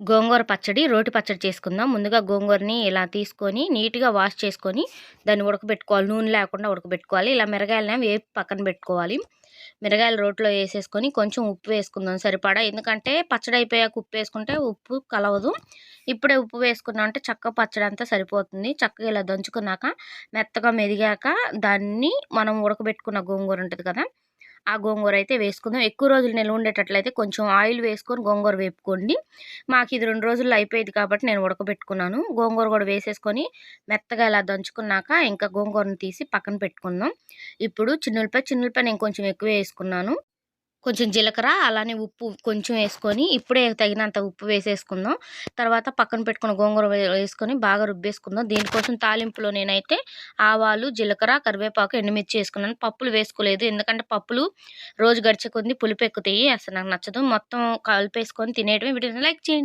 గోంగూర పచ్చడి రోటి పచ్చడి చేసుకుందాం. ముందుగా గోంగూరని ఇలా తీసుకొని నీట్గా వాష్ చేసుకొని దాన్ని ఉడకబెట్టుకోవాలి. నూనె లేకుండా ఉడకబెట్టుకోవాలి. ఇలా మిరగాయలని వేపి పక్కన పెట్టుకోవాలి. మిరగాయలు రోట్లో వేసేసుకొని కొంచెం ఉప్పు వేసుకుందాం సరిపడా. ఎందుకంటే పచ్చడి అయిపోయాక ఉప్పు వేసుకుంటే ఉప్పు కలవదు. ఇప్పుడే ఉప్పు వేసుకున్నాం అంటే చక్క పచ్చడి అంతా సరిపోతుంది. చక్కగా ఇలా దంచుకున్నాక మెత్తగా మెదిగాక దాన్ని మనం ఉడకబెట్టుకున్న గోంగూర ఉంటుంది కదా ఆ గోంగూర అయితే వేసుకుందాం. ఎక్కువ రోజులు నిల్వ ఉండేటట్లయితే కొంచెం ఆయిల్ వేసుకొని గోంగూర వేపుకోండి. మాకు ఇది రెండు రోజుల్లో అయిపోయింది కాబట్టి నేను ఉడకబెట్టుకున్నాను. గోంగూర కూడా వేసేసుకొని మెత్తగా ఇలా దంచుకున్నాక ఇంకా గోంగూరను తీసి పక్కన పెట్టుకుందాం. ఇప్పుడు చిన్నులపై చిన్నులపై నేను కొంచెం ఎక్కువ వేసుకున్నాను. కొంచెం జీలకర్ర అలానే ఉప్పు కొంచెం వేసుకొని ఇప్పుడే తగినంత ఉప్పు వేసేసుకుందాం. తర్వాత పక్కన పెట్టుకున్న గోంగూర వేసుకొని బాగా రుబ్బేసుకుందాం. దీనికోసం తాలింపులో నేనైతే ఆవాలు జీలకర్ర కరివేపాకు ఎండుమిర్చి వేసుకున్నాను. పప్పులు వేసుకోలేదు. ఎందుకంటే పప్పులు రోజు గడిచే కొద్ది పులుపు ఎక్కుతాయి. అసలు నాకు నచ్చదు. మొత్తం కలిపేసుకొని తినేయటమే. వీటిని లైక్ చేయండి.